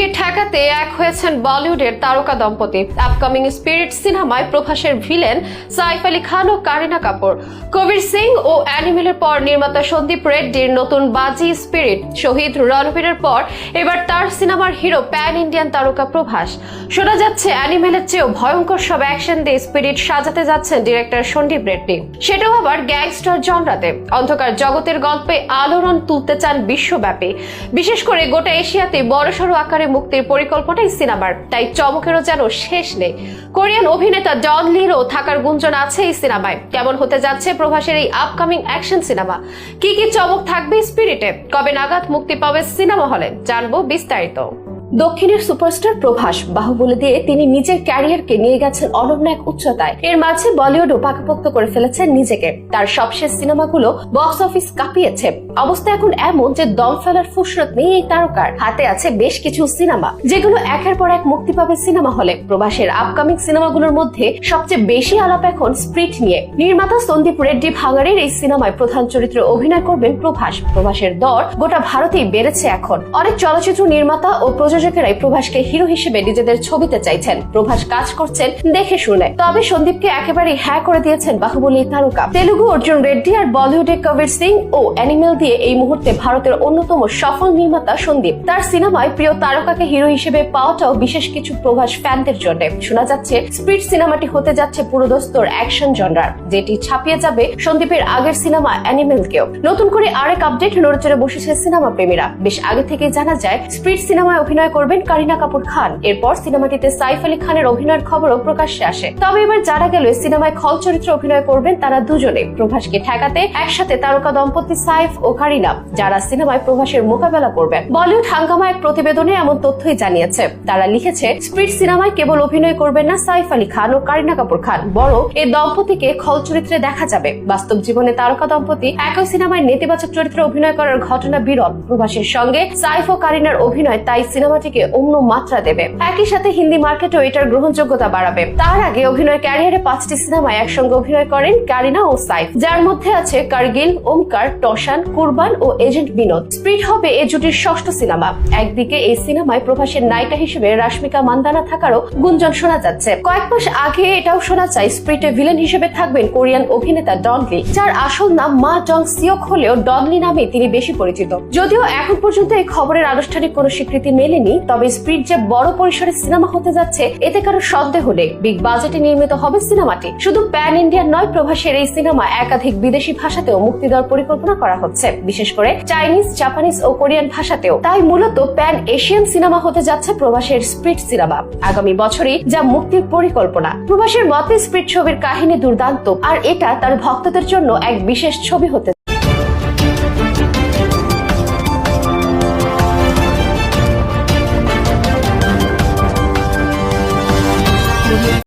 প্রভাসকে ঠেকাতে এক হয়েছেন বলিউডের তারকা দম্পতি। আপকামিং স্পিরিট সিনেমায় প্রভাসের ভিলেন সাইফ আলী খান ও কারিনা কাপুর। কবির সিং ও অ্যানিমেলের পর নির্মাতা সন্দীপ রেড্ডির নতুন বাজি স্পিরিট শহীদ রণবীরের পর এবার তার সিনেমার হিরো প্যান ইন্ডিয়ান তারকা প্রভাস। শোনা যাচ্ছে অ্যানিমেলের চেয়েও ভয়ঙ্কর সব অ্যাকশন দিয়ে স্পিরিট সাজাতে যাচ্ছেন ডিরেক্টর সন্দীপ রেড্ডি। সেটাও আবার গ্যাংস্টার জনরাতে। অন্ধকার জগতের গল্পে আলোড়ন তুলতে চান বিশ্বব্যাপী। বিশেষ করে গোটা এশিয়াতে বড়সড় আকারে মুক্তির পরিকল্পনা সিনেমার। তাই চমকেরও যেন শেষ নেই। কোরিয়ান অভিনেতা ডন লিরও থাকার গুঞ্জন আছে এই সিনেমায়। কেমন হতে যাচ্ছে প্রভাসের এই আপকামিং অ্যাকশন সিনেমা? কি কি চমক থাকবে স্পিরিটে? কবে নাগাদ মুক্তি পাবে সিনেমা হলে? জানব বিস্তারিত। দক্ষিণের সুপারস্টার প্রভাস বাহুবলী দিয়ে তিনি নিজের ক্যারিয়ারকে নিয়ে গেছেন অনন্য এক উচ্চতায়। এর মাঝে বলিউডও পাকাপোক্ত করে ফেলেছেন নিজেকে। তার সবশেষ সিনেমাগুলো বক্স অফিস কাঁপিয়েছে। অবস্থা এখন এমন যে দম ফেলার ফুসরত নেই এই তারকার। হাতে আছে বেশ কিছু সিনেমা, যেগুলো একের পর এক মুক্তি পাবে সিনেমা হলে। প্রভাসের আপকামিং সিনেমাগুলোর মধ্যে সবচেয়ে বেশি আলাপ এখন স্প্রিট নিয়ে। নির্মাতা সন্দীপ রেড্ডি ভাঙারের এই সিনেমায় প্রধান চরিত্রে অভিনয় করবেন প্রভাস। প্রভাসের দর গোটা ভারতেই বেড়েছে এখন। অনেক চলচ্চিত্র নির্মাতা ও প্রযোজকেরাই প্রভাসকে হিরো হিসেবে নিজেদের ছবিতে চাইছেন। প্রভাস কাজ করছেন দেখে শুনে। তবে সন্দীপকে একেবারে হ্যাঁ করে দিয়েছেন বাহুবলী তারকা। তেলুগু অর্জুন রেড্ডি আর বলিউডে কবির সিং ও অ্যানিমেল দিয়ে এই মুহূর্তে ভারতের অন্যতম সফল নির্মাতা সন্দীপ। তার সিনেমায় প্রিয় তারকাকে হিরো হিসেবে পাওয়াটাও বিশেষ কিছু প্রভাস ফ্যানদের জন্য। শোনা যাচ্ছে, স্পিড সিনেমাটি হতে যাচ্ছে পুরোদস্তর অ্যাকশন জনরার, যেটি ছাপিয়ে যাবে সন্দীপের আগের সিনেমা অ্যানিমেলকেও। নতুন করে আরেক আপডেট নড়েচড়ে বসেছে সিনেমা প্রেমীরা বেশ আগে থেকে জানা যায়, স্পিড সিনেমায় অভিনয় করবেন কারিনা কাপুর খান। এরপর সিনেমাটিতে সাইফ আলী খানের অভিনয়ের খবরও প্রকাশ্যে আসে। তবে এবার জানা গেল সিনেমায় খল চরিত্রে অভিনয় করবেন তারা দুজনে। প্রভাসকে ঠেকাতে একসাথে তারকা দম্পতি সাইফ ও কারিনা, যারা সিনেমায় প্রভাসের মোকাবেলা করবেন। বলিউড হাঙ্গামা এক প্রতিবেদনে এমন তথ্যই জানিয়েছে। তারা লিখেছে স্পিড সিনেমায় কেবল অভিনয় করবেন না সাইফ আলী খান ও কারিনা কাপুর খান, বরং এই দম্পতিকে খল চরিত্রে দেখা যাবে। বাস্তব জীবনে তারকা দম্পতি একই সিনেমায় নেতিবাচক চরিত্রে অভিনয় করার ঘটনা বিরল। প্রভাসের সঙ্গে সাইফ ও কারিনার অভিনয় তাই সিনেমাটিকে অন্য মাত্রা দেবে। একই সাথে হিন্দি মার্কেটেও এটার গ্রহণযোগ্যতা বাড়াবে। তার আগে অভিনয় ক্যারিয়ারে পাঁচটি সিনেমায় একসঙ্গে অভিনয় করেন কারিনা ও সাইফ, যার মধ্যে আছে কার্গিল, ওমকার টসান কুরবান ও এজেন্ট বিনোদ। স্প্রিট হবে এ জুটির ষষ্ঠ সিনেমা। একদিকে এই সিনেমায় প্রভাসের নায়িকা হিসেবে রাশ্মিকা মান্দানা থাকারও গুঞ্জন শোনা যাচ্ছে। কয়েক মাস আগে এটাও শোনা যায়, স্প্রিটে ভিলেন হিসেবে থাকবেন কোরিয়ান অভিনেতা ডনলি যার আসল নাম মা জং সিওক হলেও ডনলি নামে তিনি বেশি পরিচিত। যদিও এখন পর্যন্ত এই খবরের আনুষ্ঠানিক কোনো স্বীকৃতি মেলেনি। তবে স্প্রিট যে বড় পরিসরে সিনেমা হতে যাচ্ছে, এতে কারও সন্দেহ নেই। বিগ বাজেটে নির্মিত হবে সিনেমাটি। শুধু প্যান ইন্ডিয়ান নয়, প্রভাসের এই সিনেমা একাধিক বিদেশি ভাষাতেও মুক্তি দেওয়ার পরিকল্পনা করা হচ্ছে। বিশেষ করে চাইনিজ, জাপানিজ ও কোরিয়ান ভাষাতেও। তাই মূলত প্যান এশিয়ান সিনেমা হতে যাচ্ছে প্রভাসের স্প্রিট সিনেমা। আগামী বছরই যা মুক্তির পরিকল্পনা। প্রভাসের মতে স্প্রিট ছবির কাহিনী দুর্দান্ত, আর এটা তার ভক্তদের জন্য এক বিশেষ ছবি হতে